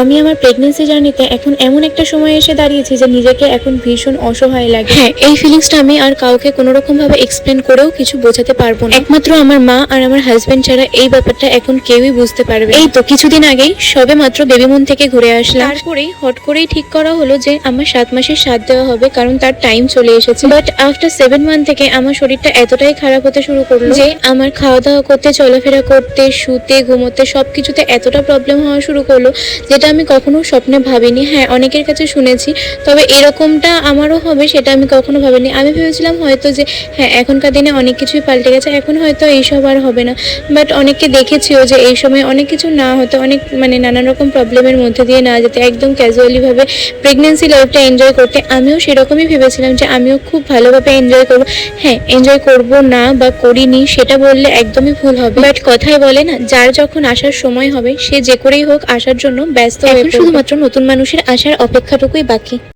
আমি আমার প্রেগনেন্সি জার্নিতে এখন এমন একটা সময় এসে দাঁড়িয়েছি যে নিজেকে এখন ভীষণ অসহায় লাগে। হ্যাঁ এই ফিলিংসটা আমি আর কাউকে কোনো রকম ভাবে এক্সপ্লেন করেও কিছু বোঝাতে পারব না। একমাত্র আমার মা আর আমার হাজবেন্ড ছাড়া এই ব্যাপারটা এখন কেউই বুঝতে পারবে এই তো কিছুদিন আগেই সবে মাত্র বেবি মুন থেকে ঘুরে আসলাম। তারপরেই হট করেই ঠিক করা হলো যে আমার সাত মাসের সাথ দেওয়া হবে কারণ তার টাইম চলে এসেছে। বাট আফটার সেভেন মান্থ থেকে আমার শরীরটা এতটাই খারাপ হতে শুরু করল যে আমার খাওয়া দাওয়া করতে চলাফেরা করতে শুতে ঘুমোতে সবকিছুতে এতটা প্রবলেম হওয়া শুরু করল যেটা আমি কখনো স্বপ্নে ভাবিনি। হ্যাঁ অনেকের কাছে শুনেছি, তবে এরকমটা আমারও হবে সেটা আমি কখনো ভাবিনি। আমি ভেবেছিলাম হয়তো যে হ্যাঁ এখনকার দিনে অনেক কিছুই পাল্টে গেছে, এখন হয়তো এইসব আর হবে না। বাট অনেককে দেখেছিও যে, এই সময় অনেক কিছু না হতো, অনেক মানে নানান রকম প্রবলেমের মধ্যে দিয়ে না যেতে, একদম ক্যাজুয়ালিভাবে প্রেগনেন্সি লাইফটা এনজয় করতে, আমিও সেরকমই ভেবেছিলাম যে, আমিও খুব ভালোভাবে এনজয় করব। হ্যাঁ এনজয় করব না বা করিনি সেটা বললে একদমই ভুল হবে। বাট কথায় বলে না যার যখন আসার সময় হবে সে যে করেই হোক আসার জন্য ব্যস্ত হয়ে শুধুমাত্র নতুন মানুষের আসার অপেক্ষাটুকুই বাকি।